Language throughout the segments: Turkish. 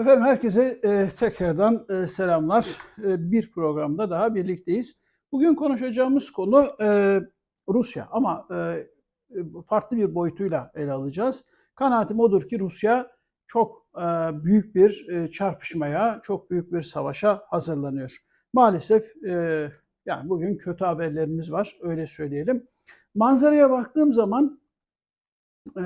Efendim herkese e, tekrardan e, selamlar. E, bir programda daha birlikteyiz. Bugün konuşacağımız konu e, Rusya ama e, farklı bir boyutuyla ele alacağız. Kanaatim odur ki Rusya çok e, büyük bir e, çarpışmaya, çok büyük bir savaşa hazırlanıyor. Maalesef e, yani bugün kötü haberlerimiz var, öyle söyleyelim. Manzaraya baktığım zaman e,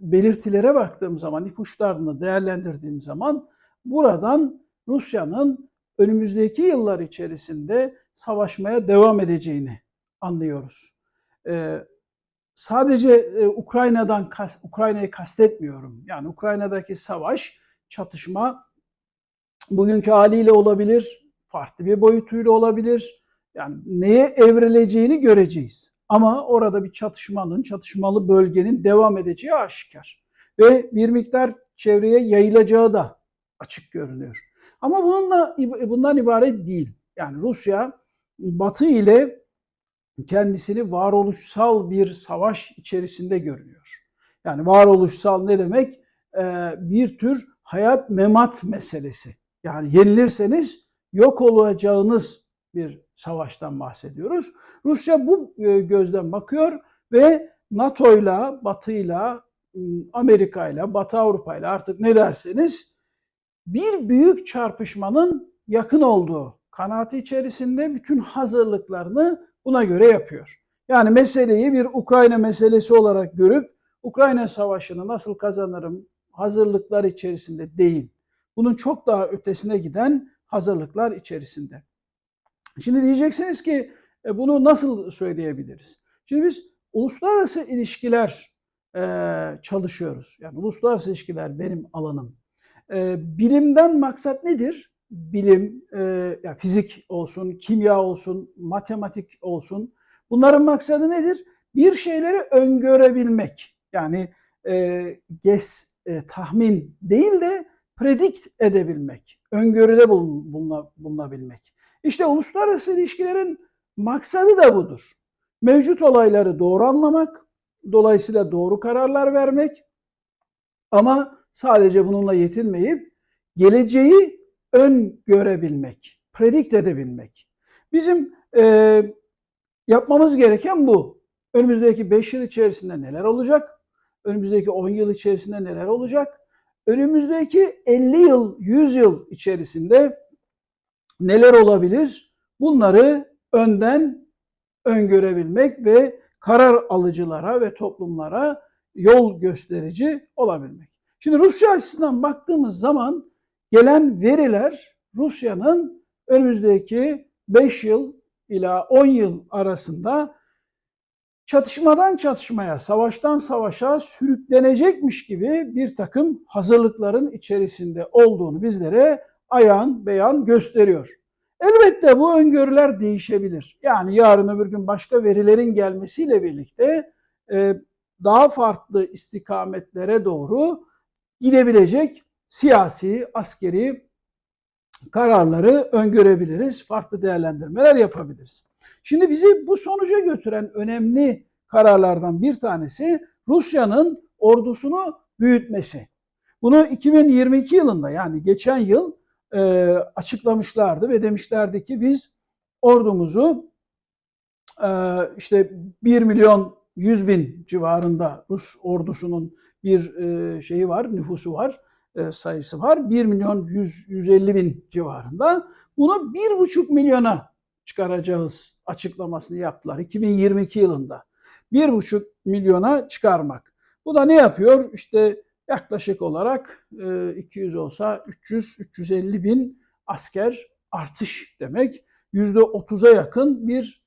belirtilere baktığım zaman, ipuçlarını değerlendirdiğim zaman buradan Rusya'nın önümüzdeki yıllar içerisinde savaşmaya devam edeceğini anlıyoruz. E, sadece e, Ukrayna'dan Ukrayna'yı kastetmiyorum. Yani Ukrayna'daki savaş, çatışma bugünkü haliyle olabilir, farklı bir boyutuyla olabilir. Yani neye evrileceğini göreceğiz. Ama orada bir çatışmanın, çatışmalı bölgenin devam edeceği aşikar. Ve bir miktar çevreye yayılacağı da açık görünüyor. Ama bununla bundan ibaret değil. Yani Rusya Batı ile kendisini varoluşsal bir savaş içerisinde görünüyor. Yani varoluşsal ne demek? Ee, bir tür hayat memat meselesi. Yani yenilirseniz yok olacağınız bir savaştan bahsediyoruz. Rusya bu e, gözden bakıyor ve NATO'yla, Batı'yla, ıı, Amerika'yla, Batı Avrupa'yla artık ne derseniz bir büyük çarpışmanın yakın olduğu kanaati içerisinde bütün hazırlıklarını buna göre yapıyor. Yani meseleyi bir Ukrayna meselesi olarak görüp Ukrayna savaşını nasıl kazanırım hazırlıklar içerisinde değil. Bunun çok daha ötesine giden hazırlıklar içerisinde. Şimdi diyeceksiniz ki e, bunu nasıl söyleyebiliriz? Şimdi biz uluslararası ilişkiler e, çalışıyoruz. Yani uluslararası ilişkiler benim alanım. E, bilimden maksat nedir? Bilim, yani fizik olsun, kimya olsun, matematik olsun. Bunların maksadı nedir? Bir şeyleri öngörebilmek. Yani ges, tahmin değil de predikt edebilmek, öngörüde bulunabilmek. İşte uluslararası ilişkilerin maksadı da budur. Mevcut olayları doğru anlamak, dolayısıyla doğru kararlar vermek ama sadece bununla yetinmeyip geleceği ön görebilmek, predikt edebilmek. Bizim e, yapmamız gereken bu. Önümüzdeki 5 yıl içerisinde neler olacak? Önümüzdeki 10 yıl içerisinde neler olacak? Önümüzdeki 50 yıl, 100 yıl içerisinde neler olabilir? Bunları önden öngörebilmek ve karar alıcılara ve toplumlara yol gösterici olabilmek. Şimdi Rusya açısından baktığımız zaman gelen veriler Rusya'nın önümüzdeki 5 yıl ila 10 yıl arasında çatışmadan çatışmaya, savaştan savaşa sürüklenecekmiş gibi bir takım hazırlıkların içerisinde olduğunu bizlere ayan beyan gösteriyor. Elbette bu öngörüler değişebilir. Yani yarın öbür gün başka verilerin gelmesiyle birlikte e, daha farklı istikametlere doğru gidebilecek siyasi, askeri kararları öngörebiliriz. Farklı değerlendirmeler yapabiliriz. Şimdi bizi bu sonuca götüren önemli kararlardan bir tanesi Rusya'nın ordusunu büyütmesi. Bunu 2022 yılında yani geçen yıl e, açıklamışlardı ve demişlerdi ki biz ordumuzu e, işte 1 milyon 100 bin civarında Rus ordusunun bir e, şeyi var, nüfusu var, e, sayısı var. 1 milyon 100, 150 bin civarında. Bunu 1,5 milyona çıkaracağız açıklamasını yaptılar 2022 yılında. 1,5 milyona çıkarmak. Bu da ne yapıyor? İşte yaklaşık olarak 200 e, olsa 300-350 bin asker artış demek. %30'a yakın bir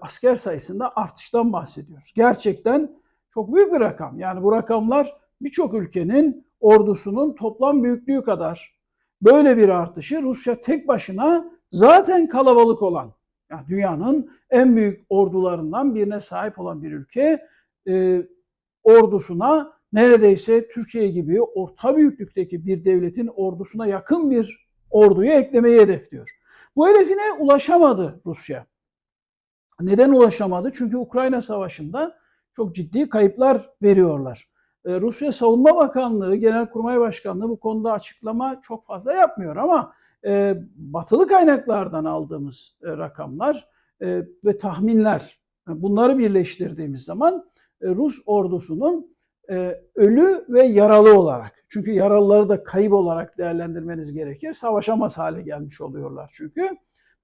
asker sayısında artıştan bahsediyoruz. Gerçekten çok büyük bir rakam. Yani bu rakamlar birçok ülkenin ordusunun toplam büyüklüğü kadar. Böyle bir artışı Rusya tek başına zaten kalabalık olan, yani dünyanın en büyük ordularından birine sahip olan bir ülke e, ordusuna neredeyse Türkiye gibi orta büyüklükteki bir devletin ordusuna yakın bir orduyu eklemeyi hedefliyor. Bu hedefine ulaşamadı Rusya. Neden ulaşamadı? Çünkü Ukrayna Savaşı'nda çok ciddi kayıplar veriyorlar. e, Rusya Savunma Bakanlığı, Genelkurmay Başkanlığı bu konuda açıklama çok fazla yapmıyor ama e, batılı kaynaklardan aldığımız e, rakamlar e, ve tahminler bunları birleştirdiğimiz zaman e, Rus ordusunun e, ölü ve yaralı olarak çünkü yaralıları da kayıp olarak değerlendirmeniz gerekir. Savaşamaz hale gelmiş oluyorlar çünkü.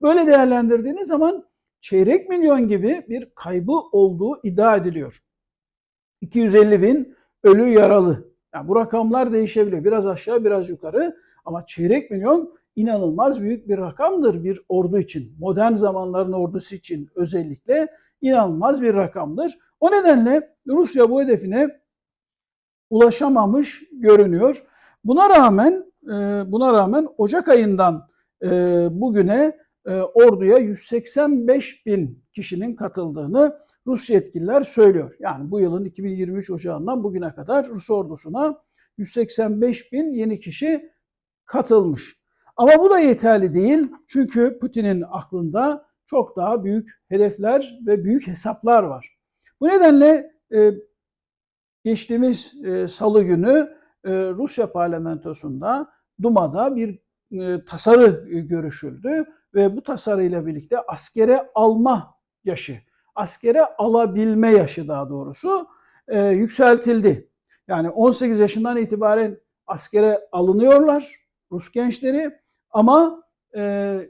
Böyle değerlendirdiğiniz zaman çeyrek milyon gibi bir kaybı olduğu iddia ediliyor. 250 bin ölü yaralı. Yani bu rakamlar değişebiliyor. Biraz aşağı biraz yukarı ama çeyrek milyon inanılmaz büyük bir rakamdır bir ordu için. Modern zamanların ordusu için özellikle inanılmaz bir rakamdır. O nedenle Rusya bu hedefine ulaşamamış görünüyor. Buna rağmen e, buna rağmen Ocak ayından e, bugüne orduya 185 bin kişinin katıldığını Rus yetkililer söylüyor. Yani bu yılın 2023 Ocağından bugüne kadar Rus ordusuna 185 bin yeni kişi katılmış. Ama bu da yeterli değil. Çünkü Putin'in aklında çok daha büyük hedefler ve büyük hesaplar var. Bu nedenle e, geçtiğimiz e, salı günü e, Rusya parlamentosunda Duma'da bir e, tasarı e, görüşüldü ve bu tasarıyla birlikte askere alma yaşı, askere alabilme yaşı daha doğrusu e, yükseltildi. Yani 18 yaşından itibaren askere alınıyorlar Rus gençleri ama e,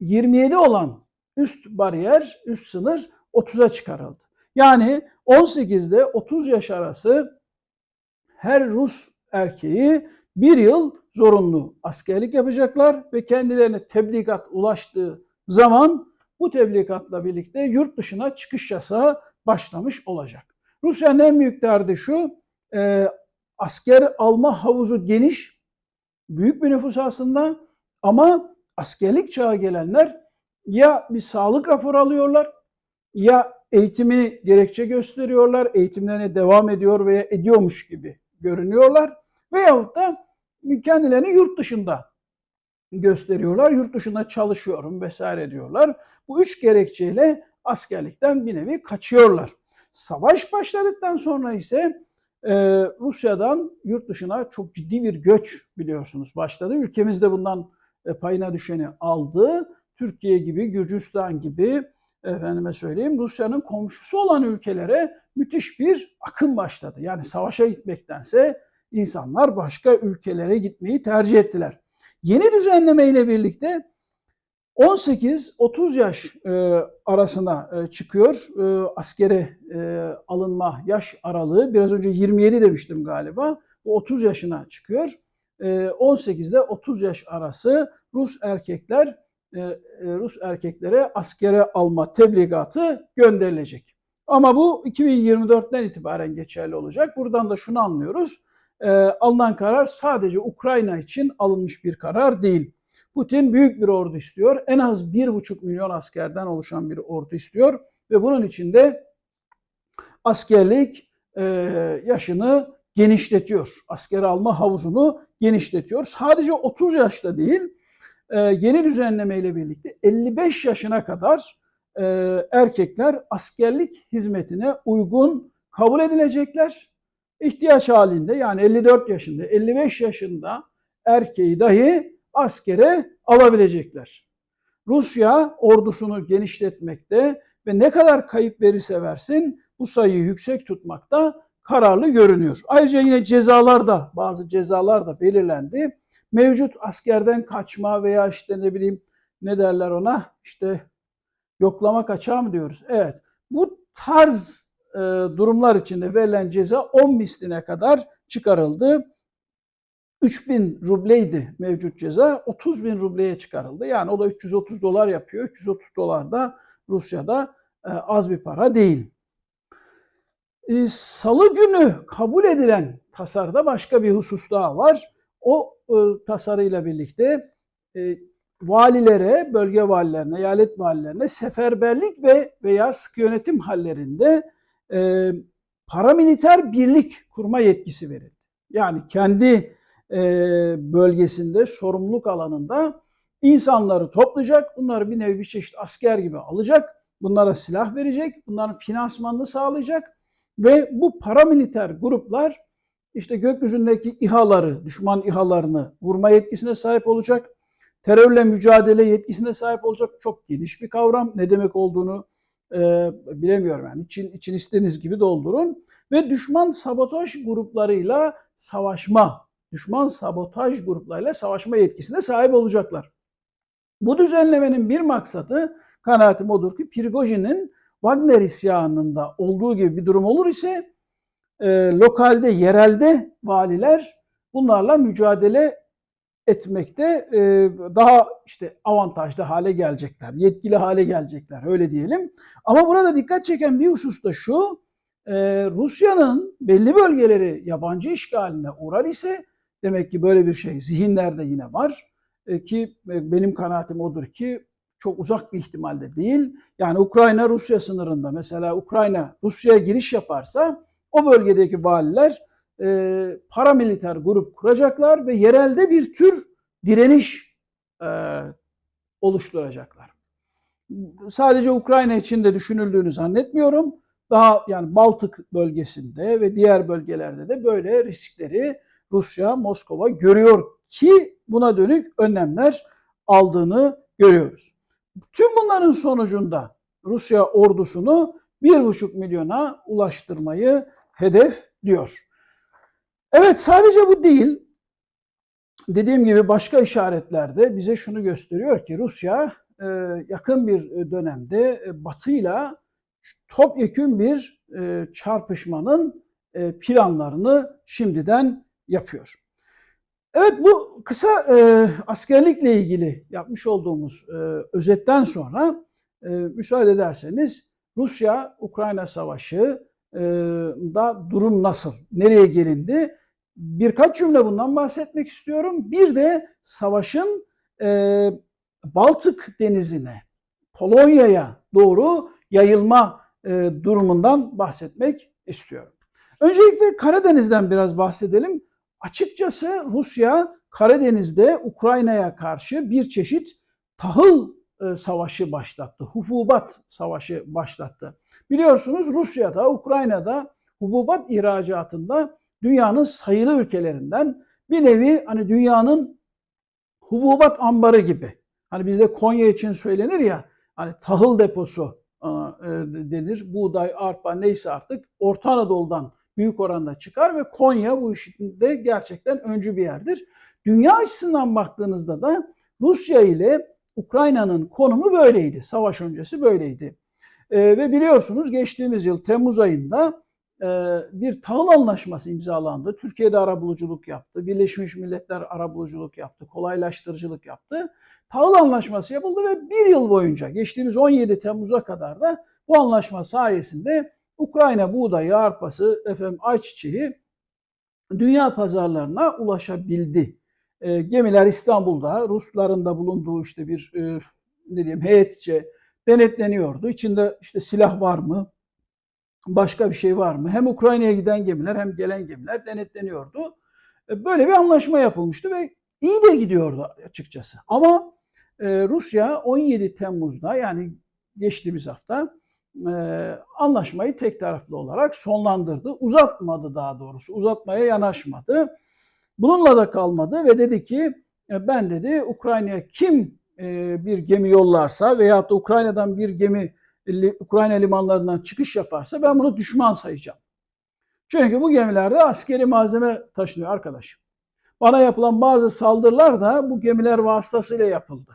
27 olan üst bariyer, üst sınır 30'a çıkarıldı. Yani 18'de 30 yaş arası her Rus erkeği bir yıl zorunlu askerlik yapacaklar ve kendilerine tebligat ulaştığı zaman bu tebligatla birlikte yurt dışına çıkış yasağı başlamış olacak. Rusya'nın en büyük derdi şu, e, asker alma havuzu geniş, büyük bir nüfus aslında ama askerlik çağı gelenler ya bir sağlık raporu alıyorlar ya eğitimi gerekçe gösteriyorlar, eğitimlerine devam ediyor veya ediyormuş gibi görünüyorlar veyahut da kendilerini yurt dışında gösteriyorlar. Yurt dışında çalışıyorum vesaire diyorlar. Bu üç gerekçeyle askerlikten bir nevi kaçıyorlar. Savaş başladıktan sonra ise e, Rusya'dan yurt dışına çok ciddi bir göç biliyorsunuz başladı. Ülkemiz de bundan e, payına düşeni aldı. Türkiye gibi, Gürcistan gibi efendime söyleyeyim Rusya'nın komşusu olan ülkelere müthiş bir akım başladı. Yani savaşa gitmektense insanlar başka ülkelere gitmeyi tercih ettiler. Yeni düzenleme ile birlikte 18-30 yaş e, arasına e, çıkıyor e, askere e, alınma yaş aralığı. Biraz önce 27 demiştim galiba. Bu 30 yaşına çıkıyor. E, 18 ile 30 yaş arası Rus erkekler e, e, Rus erkeklere askere alma tebligatı gönderilecek. Ama bu 2024'ten itibaren geçerli olacak. Buradan da şunu anlıyoruz. E, alınan karar sadece Ukrayna için alınmış bir karar değil. Putin büyük bir ordu istiyor. En az 1,5 milyon askerden oluşan bir ordu istiyor. Ve bunun içinde askerlik yaşını genişletiyor. Asker alma havuzunu genişletiyor. Sadece 30 yaşta değil, e, yeni düzenleme ile birlikte 55 yaşına kadar e, erkekler askerlik hizmetine uygun kabul edilecekler. İhtiyaç halinde yani 54 yaşında, 55 yaşında erkeği dahi askere alabilecekler. Rusya ordusunu genişletmekte ve ne kadar kayıp verirse versin bu sayıyı yüksek tutmakta kararlı görünüyor. Ayrıca yine cezalar da bazı cezalar da belirlendi mevcut askerden kaçma veya işte ne bileyim ne derler ona işte yoklama kaçağı mı diyoruz? Evet. Bu tarz e, durumlar içinde verilen ceza 10 misline kadar çıkarıldı. 3000 rubleydi mevcut ceza. 30 bin rubleye çıkarıldı. Yani o da 330 dolar yapıyor. 330 dolar da Rusya'da e, az bir para değil. E, Salı günü kabul edilen tasarıda başka bir husus daha var. O e, tasarıyla birlikte e, valilere, bölge valilerine, eyalet valilerine seferberlik ve veya sıkı yönetim hallerinde e, paramiliter birlik kurma yetkisi verildi. Yani kendi e, bölgesinde, sorumluluk alanında insanları toplayacak, bunları bir nevi bir çeşit asker gibi alacak, bunlara silah verecek, bunların finansmanını sağlayacak ve bu paramiliter gruplar işte gökyüzündeki İHA'ları, düşman İHA'larını vurma yetkisine sahip olacak. Terörle mücadele yetkisine sahip olacak. Çok geniş bir kavram. Ne demek olduğunu e, bilemiyorum yani. İçin, için istediğiniz gibi doldurun. Ve düşman sabotaj gruplarıyla savaşma, düşman sabotaj gruplarıyla savaşma yetkisine sahip olacaklar. Bu düzenlemenin bir maksadı kanaatim odur ki Prigojin'in Wagner isyanında olduğu gibi bir durum olur ise e, lokalde, yerelde valiler bunlarla mücadele etmekte e, daha işte avantajlı hale gelecekler, yetkili hale gelecekler öyle diyelim. Ama burada dikkat çeken bir husus da şu, e, Rusya'nın belli bölgeleri yabancı işgaline uğrar ise demek ki böyle bir şey zihinlerde yine var e, ki benim kanaatim odur ki çok uzak bir ihtimalde değil. Yani Ukrayna Rusya sınırında mesela Ukrayna Rusya'ya giriş yaparsa o bölgedeki valiler e, paramiliter grup kuracaklar ve yerelde bir tür direniş e, oluşturacaklar. Sadece Ukrayna için de düşünüldüğünü zannetmiyorum. Daha yani Baltık bölgesinde ve diğer bölgelerde de böyle riskleri Rusya, Moskova görüyor ki buna dönük önlemler aldığını görüyoruz. Tüm bunların sonucunda Rusya ordusunu bir buçuk milyona ulaştırmayı hedef diyor. Evet sadece bu değil. Dediğim gibi başka işaretlerde bize şunu gösteriyor ki Rusya e, yakın bir dönemde e, Batı'yla topyekün bir e, çarpışmanın planlarını şimdiden yapıyor. Evet bu kısa askerlikle ilgili yapmış olduğumuz özetten sonra müsaade ederseniz Rusya-Ukrayna Savaşı da durum nasıl? Nereye gelindi? Birkaç cümle bundan bahsetmek istiyorum. Bir de savaşın e, Baltık denizine, Polonya'ya doğru yayılma e, durumundan bahsetmek istiyorum. Öncelikle Karadeniz'den biraz bahsedelim. Açıkçası Rusya Karadeniz'de Ukrayna'ya karşı bir çeşit tahıl e, savaşı başlattı. Hububat savaşı başlattı. Biliyorsunuz Rusya'da, Ukrayna'da hububat ihracatında dünyanın sayılı ülkelerinden bir nevi hani dünyanın hububat ambarı gibi. Hani bizde Konya için söylenir ya hani tahıl deposu e, denir. Buğday, arpa neyse artık Orta Anadolu'dan büyük oranda çıkar ve Konya bu işinde gerçekten öncü bir yerdir. Dünya açısından baktığınızda da Rusya ile Ukrayna'nın konumu böyleydi. Savaş öncesi böyleydi. E, ve biliyorsunuz geçtiğimiz yıl Temmuz ayında e, bir tahıl anlaşması imzalandı. Türkiye'de arabuluculuk yaptı. Birleşmiş Milletler arabuluculuk yaptı. Kolaylaştırıcılık yaptı. Tahıl anlaşması yapıldı ve bir yıl boyunca geçtiğimiz 17 Temmuz'a kadar da bu anlaşma sayesinde Ukrayna buğdayı, arpası, efendim ayçiçeği dünya pazarlarına ulaşabildi. E, gemiler İstanbul'da, Rusların da bulunduğu işte bir e, ne diyeyim heyetçe denetleniyordu. İçinde işte silah var mı? Başka bir şey var mı? Hem Ukrayna'ya giden gemiler hem gelen gemiler denetleniyordu. E, böyle bir anlaşma yapılmıştı ve iyi de gidiyordu açıkçası. Ama e, Rusya 17 Temmuz'da yani geçtiğimiz hafta e, anlaşmayı tek taraflı olarak sonlandırdı. Uzatmadı daha doğrusu. Uzatmaya yanaşmadı. Bununla da kalmadı ve dedi ki ben dedi Ukrayna'ya kim bir gemi yollarsa veyahut da Ukrayna'dan bir gemi Ukrayna limanlarından çıkış yaparsa ben bunu düşman sayacağım. Çünkü bu gemilerde askeri malzeme taşınıyor arkadaşım. Bana yapılan bazı saldırılar da bu gemiler vasıtasıyla yapıldı.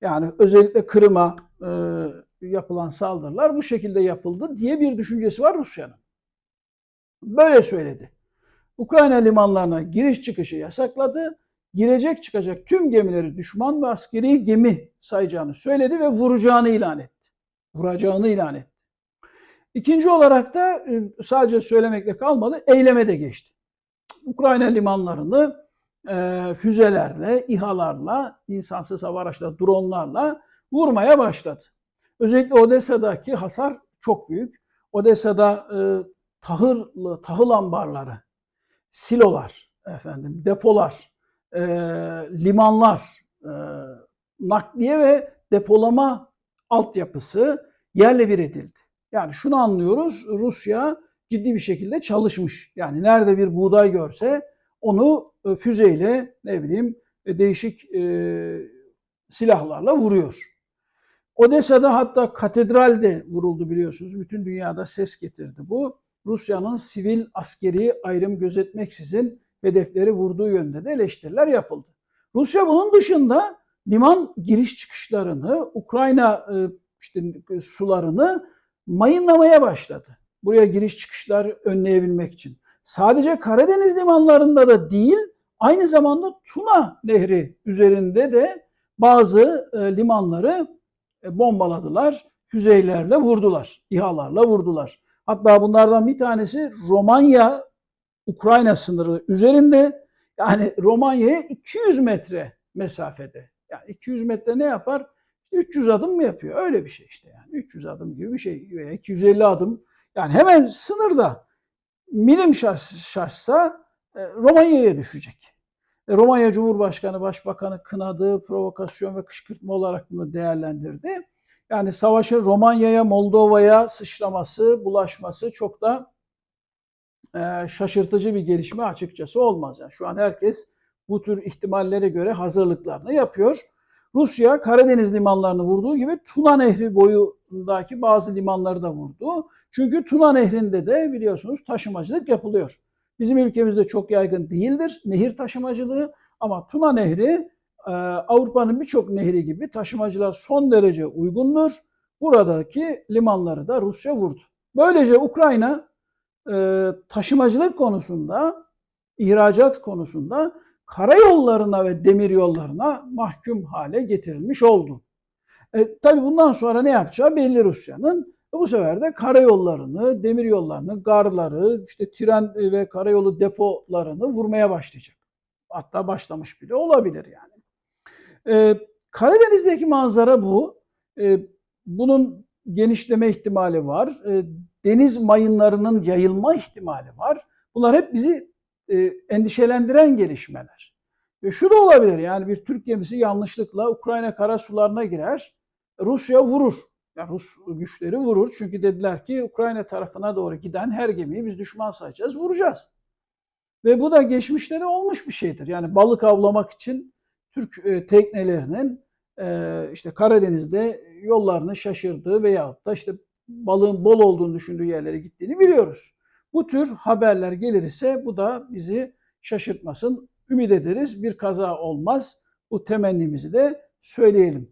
Yani özellikle Kırım'a e, yapılan saldırılar bu şekilde yapıldı diye bir düşüncesi var Rusya'nın. Böyle söyledi. Ukrayna limanlarına giriş çıkışı yasakladı. Girecek çıkacak tüm gemileri düşman ve askeri gemi sayacağını söyledi ve vuracağını ilan etti. Vuracağını ilan etti. İkinci olarak da e, sadece söylemekle kalmadı, eyleme de geçti. Ukrayna limanlarını e, füzelerle, İHA'larla, insansız hava araçları, dronlarla vurmaya başladı. Özellikle Odessa'daki hasar çok büyük. Odessa'da e, tahıl, tahıl ambarları, silolar, efendim depolar, e, limanlar, e, nakliye ve depolama altyapısı yerle bir edildi. Yani şunu anlıyoruz, Rusya ciddi bir şekilde çalışmış. Yani nerede bir buğday görse onu e, füzeyle ne bileyim e, değişik e, silahlarla vuruyor. Odessa'da hatta katedral de vuruldu biliyorsunuz. Bütün dünyada ses getirdi bu. Rusya'nın sivil askeri ayrım gözetmeksizin hedefleri vurduğu yönde de eleştiriler yapıldı. Rusya bunun dışında liman giriş çıkışlarını, Ukrayna e, işte sularını mayınlamaya başladı. Buraya giriş çıkışlar önleyebilmek için. Sadece Karadeniz limanlarında da değil, aynı zamanda Tuna Nehri üzerinde de bazı e, limanları e, bombaladılar, füzeylerle vurdular, İHA'larla vurdular. Hatta bunlardan bir tanesi Romanya Ukrayna sınırı üzerinde yani Romanya'ya 200 metre mesafede. Yani 200 metre ne yapar? 300 adım mı yapıyor? Öyle bir şey işte yani. 300 adım gibi bir şey veya 250 adım. Yani hemen sınırda milim şaşsa e, Romanya'ya düşecek. E, Romanya Cumhurbaşkanı, Başbakanı kınadı, provokasyon ve kışkırtma olarak bunu değerlendirdi. Yani savaşın Romanya'ya, Moldova'ya sıçraması, bulaşması çok da e, şaşırtıcı bir gelişme açıkçası olmaz. Yani şu an herkes bu tür ihtimallere göre hazırlıklarını yapıyor. Rusya Karadeniz limanlarını vurduğu gibi Tuna Nehri boyundaki bazı limanları da vurdu. Çünkü Tuna Nehri'nde de biliyorsunuz taşımacılık yapılıyor. Bizim ülkemizde çok yaygın değildir nehir taşımacılığı ama Tuna Nehri e, Avrupa'nın birçok nehri gibi taşımacılığa son derece uygundur. Buradaki limanları da Rusya vurdu. Böylece Ukrayna e, taşımacılık konusunda, ihracat konusunda karayollarına ve demir yollarına mahkum hale getirilmiş oldu. E, tabii bundan sonra ne yapacağı belli Rusya'nın. Bu sefer de karayollarını, demir yollarını, garları, işte tren ve karayolu depolarını vurmaya başlayacak. Hatta başlamış bile olabilir yani. Ee, Karadeniz'deki manzara bu. Ee, bunun genişleme ihtimali var. Ee, deniz mayınlarının yayılma ihtimali var. Bunlar hep bizi e, endişelendiren gelişmeler. Ve şu da olabilir yani bir Türk gemisi yanlışlıkla Ukrayna karasularına girer, Rusya vurur. Yani Rus güçleri vurur. Çünkü dediler ki Ukrayna tarafına doğru giden her gemiyi biz düşman sayacağız, vuracağız. Ve bu da geçmişte de olmuş bir şeydir. Yani balık avlamak için Türk e, teknelerinin e, işte Karadeniz'de yollarını şaşırdığı veyahut da işte balığın bol olduğunu düşündüğü yerlere gittiğini biliyoruz. Bu tür haberler gelirse bu da bizi şaşırtmasın. Ümit ederiz bir kaza olmaz. Bu temennimizi de söyleyelim.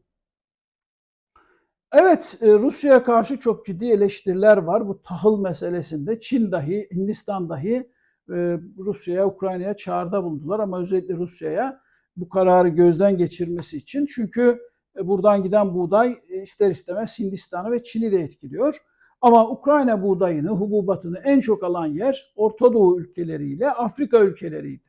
Evet, e, Rusya'ya karşı çok ciddi eleştiriler var. Bu tahıl meselesinde Çin dahi, Hindistan dahi e, Rusya'ya, Ukrayna'ya çağrıda bulundular ama özellikle Rusya'ya bu kararı gözden geçirmesi için. Çünkü e, buradan giden buğday ister istemez Hindistan'ı ve Çin'i de etkiliyor. Ama Ukrayna buğdayını, hububatını en çok alan yer Orta Doğu ülkeleriyle Afrika ülkeleriydi.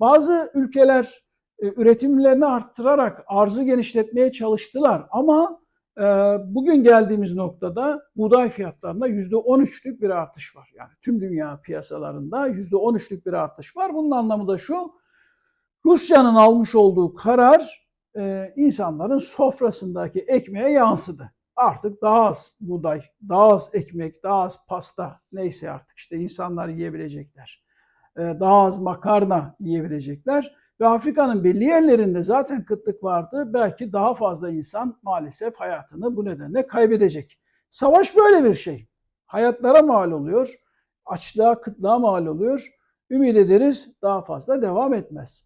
Bazı ülkeler üretimlerini arttırarak arzı genişletmeye çalıştılar ama ee, bugün geldiğimiz noktada buğday fiyatlarında %13'lük bir artış var. Yani tüm dünya piyasalarında %13'lük bir artış var. Bunun anlamı da şu, Rusya'nın almış olduğu karar e, insanların sofrasındaki ekmeğe yansıdı. Artık daha az buğday, daha az ekmek, daha az pasta neyse artık işte insanlar yiyebilecekler. E, daha az makarna yiyebilecekler. Ve Afrika'nın belli yerlerinde zaten kıtlık vardı. Belki daha fazla insan maalesef hayatını bu nedenle kaybedecek. Savaş böyle bir şey. Hayatlara mal oluyor. Açlığa, kıtlığa mal oluyor. Ümit ederiz daha fazla devam etmez.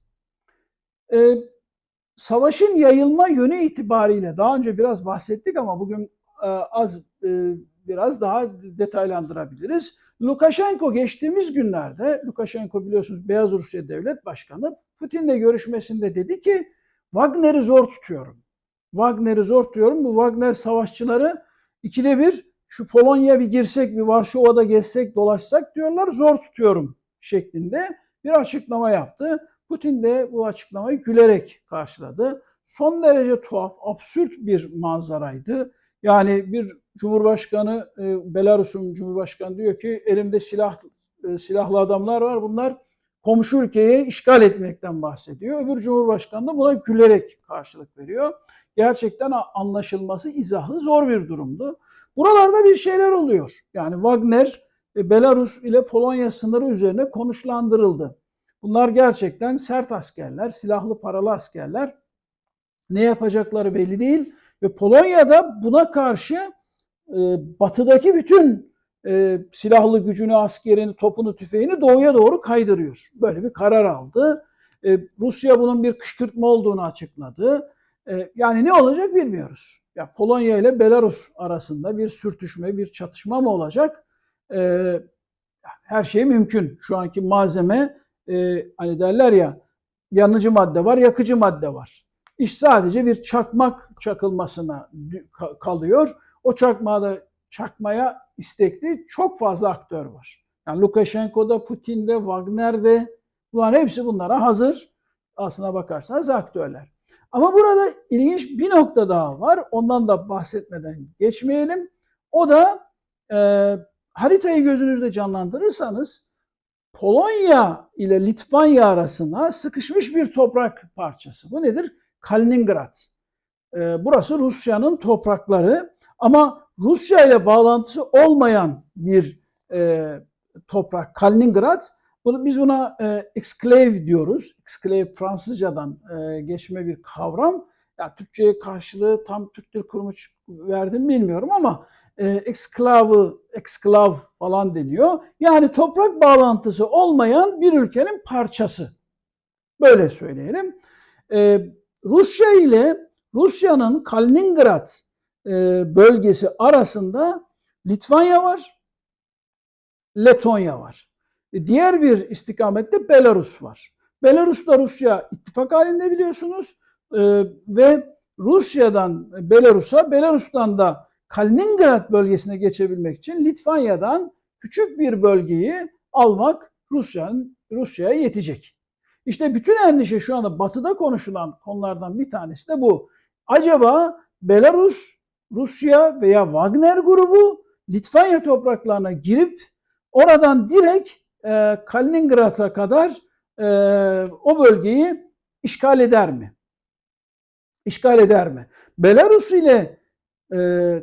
Ee, savaşın yayılma yönü itibariyle daha önce biraz bahsettik ama bugün e, az e, biraz daha detaylandırabiliriz. Lukashenko geçtiğimiz günlerde, Lukashenko biliyorsunuz Beyaz Rusya Devlet Başkanı, Putin'le görüşmesinde dedi ki Wagner'i zor tutuyorum. Wagner'i zor tutuyorum. Bu Wagner savaşçıları ikide bir şu Polonya bir girsek, bir Varşova'da gezsek, dolaşsak diyorlar zor tutuyorum şeklinde bir açıklama yaptı. Putin de bu açıklamayı gülerek karşıladı. Son derece tuhaf, absürt bir manzaraydı. Yani bir Cumhurbaşkanı, e, Belarus'un Cumhurbaşkanı diyor ki elimde silah e, silahlı adamlar var. Bunlar komşu ülkeyi işgal etmekten bahsediyor. Öbür Cumhurbaşkanı da buna gülerek karşılık veriyor. Gerçekten anlaşılması izahı zor bir durumdu. Buralarda bir şeyler oluyor. Yani Wagner e, Belarus ile Polonya sınırı üzerine konuşlandırıldı. Bunlar gerçekten sert askerler, silahlı paralı askerler. Ne yapacakları belli değil ve Polonya'da buna karşı e, batıdaki bütün e, silahlı gücünü, askerini, topunu, tüfeğini doğuya doğru kaydırıyor. Böyle bir karar aldı. E, Rusya bunun bir kışkırtma olduğunu açıkladı. E, yani ne olacak bilmiyoruz. Ya Polonya ile Belarus arasında bir sürtüşme, bir çatışma mı olacak? E, her şey mümkün. Şu anki malzeme e, hani derler ya yanıcı madde var, yakıcı madde var. İş sadece bir çakmak çakılmasına kalıyor. O çakmağı da çakmaya istekli çok fazla aktör var. Yani Lukashenko'da, Putin'de, Wagner'de bunların hepsi bunlara hazır. Aslına bakarsanız aktörler. Ama burada ilginç bir nokta daha var. Ondan da bahsetmeden geçmeyelim. O da e, haritayı gözünüzde canlandırırsanız Polonya ile Litvanya arasında sıkışmış bir toprak parçası. Bu nedir? Kaliningrad. E, burası Rusya'nın toprakları ama Rusya ile bağlantısı olmayan bir e, toprak Kaliningrad. Biz buna e, exclave diyoruz. Exclave Fransızcadan e, geçme bir kavram. Ya Türkçe'ye karşılığı tam Türk Dil Kurumu verdim bilmiyorum ama e, exclave, exclave falan deniyor. Yani toprak bağlantısı olmayan bir ülkenin parçası. Böyle söyleyelim. E, Rusya ile Rusya'nın Kaliningrad e, bölgesi arasında Litvanya var, Letonya var. E, diğer bir istikamette Belarus var. Belarus'la Rusya ittifak halinde biliyorsunuz e, ve Rusya'dan Belarus'a, Belarus'tan da Kaliningrad bölgesine geçebilmek için Litvanya'dan küçük bir bölgeyi almak Rusya'nın Rusya'ya yetecek. İşte bütün endişe şu anda batıda konuşulan konulardan bir tanesi de bu. Acaba Belarus, Rusya veya Wagner grubu Litvanya topraklarına girip oradan direkt e, Kaliningrad'a kadar e, o bölgeyi işgal eder mi? İşgal eder mi? Belarus ile e,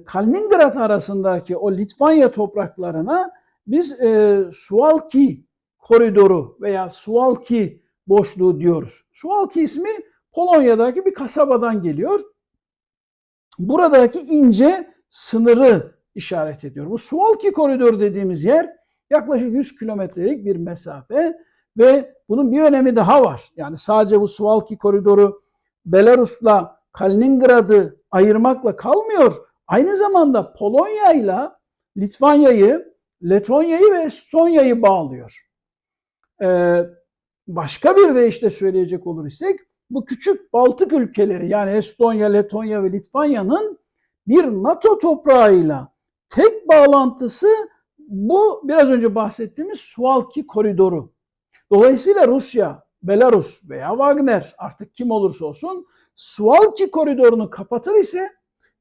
Kaliningrad arasındaki o Litvanya topraklarına biz e, Suwalki koridoru veya Suwalki boşluğu diyoruz. Suwalki ismi Polonya'daki bir kasabadan geliyor. Buradaki ince sınırı işaret ediyor. Bu Suwalki koridoru dediğimiz yer yaklaşık 100 kilometrelik bir mesafe ve bunun bir önemi daha var. Yani sadece bu Suwalki koridoru Belarus'la Kaliningrad'ı ayırmakla kalmıyor. Aynı zamanda Polonya ile Litvanya'yı, Letonya'yı ve Estonya'yı bağlıyor. Ee, başka bir de işte söyleyecek olur isek bu küçük Baltık ülkeleri yani Estonya, Letonya ve Litvanya'nın bir NATO toprağıyla tek bağlantısı bu biraz önce bahsettiğimiz Suwalki koridoru. Dolayısıyla Rusya, Belarus veya Wagner artık kim olursa olsun Suwalki koridorunu kapatır ise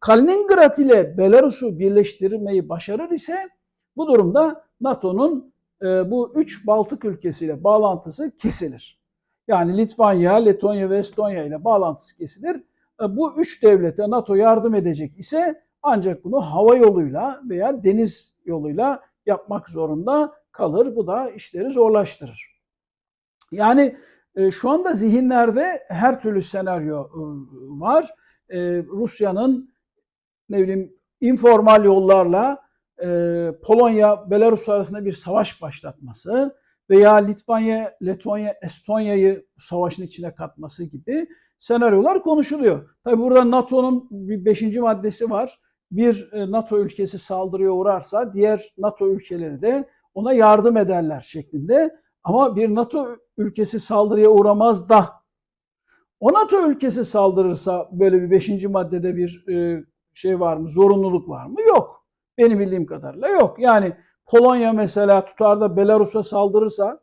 Kaliningrad ile Belarus'u birleştirmeyi başarır ise bu durumda NATO'nun e, bu üç Baltık ülkesiyle bağlantısı kesilir. Yani Litvanya, Letonya ve Estonya ile bağlantısı kesilir. E, bu üç devlete NATO yardım edecek ise ancak bunu hava yoluyla veya deniz yoluyla yapmak zorunda kalır. Bu da işleri zorlaştırır. Yani e, şu anda zihinlerde her türlü senaryo e, var. E, Rusya'nın ne bileyim informal yollarla e, Polonya, Belarus arasında bir savaş başlatması veya Litvanya, Letonya, Estonya'yı savaşın içine katması gibi senaryolar konuşuluyor. Tabi burada NATO'nun bir beşinci maddesi var. Bir NATO ülkesi saldırıya uğrarsa diğer NATO ülkeleri de ona yardım ederler şeklinde. Ama bir NATO ülkesi saldırıya uğramaz da o NATO ülkesi saldırırsa böyle bir beşinci maddede bir e, şey var mı, zorunluluk var mı? Yok. Benim bildiğim kadarıyla yok. Yani Polonya mesela tutar da Belarus'a saldırırsa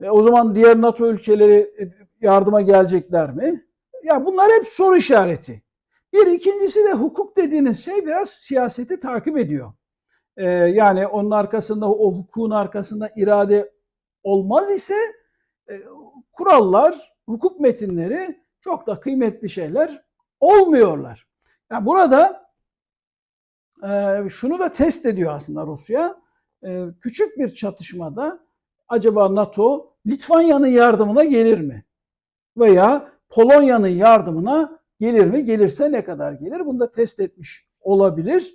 e, o zaman diğer NATO ülkeleri e, yardıma gelecekler mi? Ya bunlar hep soru işareti. Bir ikincisi de hukuk dediğiniz şey biraz siyaseti takip ediyor. Ee, yani onun arkasında o hukukun arkasında irade olmaz ise e, kurallar, hukuk metinleri çok da kıymetli şeyler olmuyorlar. Yani burada e, şunu da test ediyor aslında Rusya. e, küçük bir çatışmada acaba NATO Litvanya'nın yardımına gelir mi? Veya Polonya'nın yardımına gelir mi? Gelirse ne kadar gelir? Bunu da test etmiş olabilir.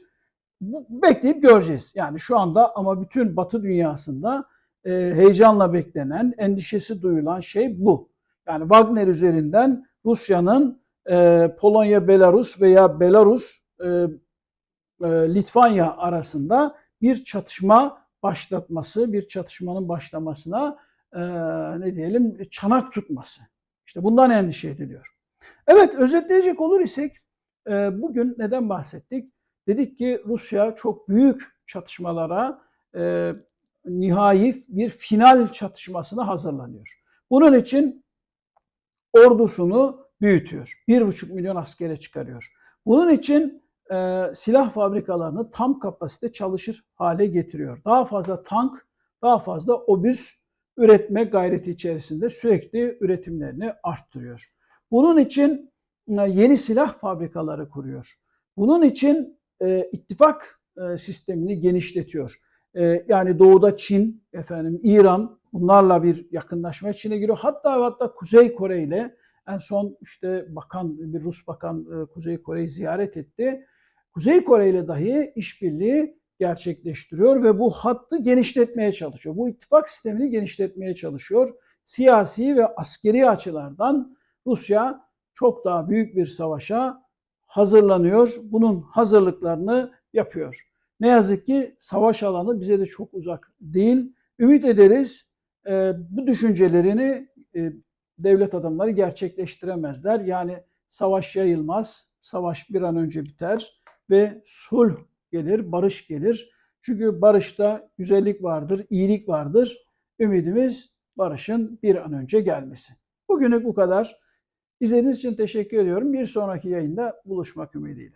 Bu, bekleyip göreceğiz. Yani şu anda ama bütün Batı dünyasında e, heyecanla beklenen, endişesi duyulan şey bu. Yani Wagner üzerinden Rusya'nın e, Polonya, Belarus veya Belarus, e, e, Litvanya arasında bir çatışma başlatması, bir çatışmanın başlamasına e, ne diyelim çanak tutması. İşte bundan endişe ediliyor. Evet özetleyecek olur isek e, bugün neden bahsettik? Dedik ki Rusya çok büyük çatışmalara e, nihai bir final çatışmasına hazırlanıyor. Bunun için ordusunu büyütüyor. Bir buçuk milyon askere çıkarıyor. Bunun için e, silah fabrikalarını tam kapasite çalışır hale getiriyor. Daha fazla tank, daha fazla obüs üretme gayreti içerisinde sürekli üretimlerini arttırıyor. Bunun için e, yeni silah fabrikaları kuruyor. Bunun için e, ittifak e, sistemini genişletiyor. E, yani doğuda Çin, efendim İran bunlarla bir yakınlaşma içine giriyor. Hatta hatta Kuzey Kore ile en son işte bakan bir Rus bakan e, Kuzey Kore'yi ziyaret etti. Kuzey Kore ile dahi işbirliği gerçekleştiriyor ve bu hattı genişletmeye çalışıyor. Bu ittifak sistemini genişletmeye çalışıyor. Siyasi ve askeri açılardan Rusya çok daha büyük bir savaşa hazırlanıyor. Bunun hazırlıklarını yapıyor. Ne yazık ki savaş alanı bize de çok uzak değil. Ümit ederiz e, bu düşüncelerini e, devlet adamları gerçekleştiremezler. Yani savaş yayılmaz, savaş bir an önce biter ve sulh gelir, barış gelir. Çünkü barışta güzellik vardır, iyilik vardır. Ümidimiz barışın bir an önce gelmesi. Bugünlük bu kadar. İzlediğiniz için teşekkür ediyorum. Bir sonraki yayında buluşmak ümidiyle.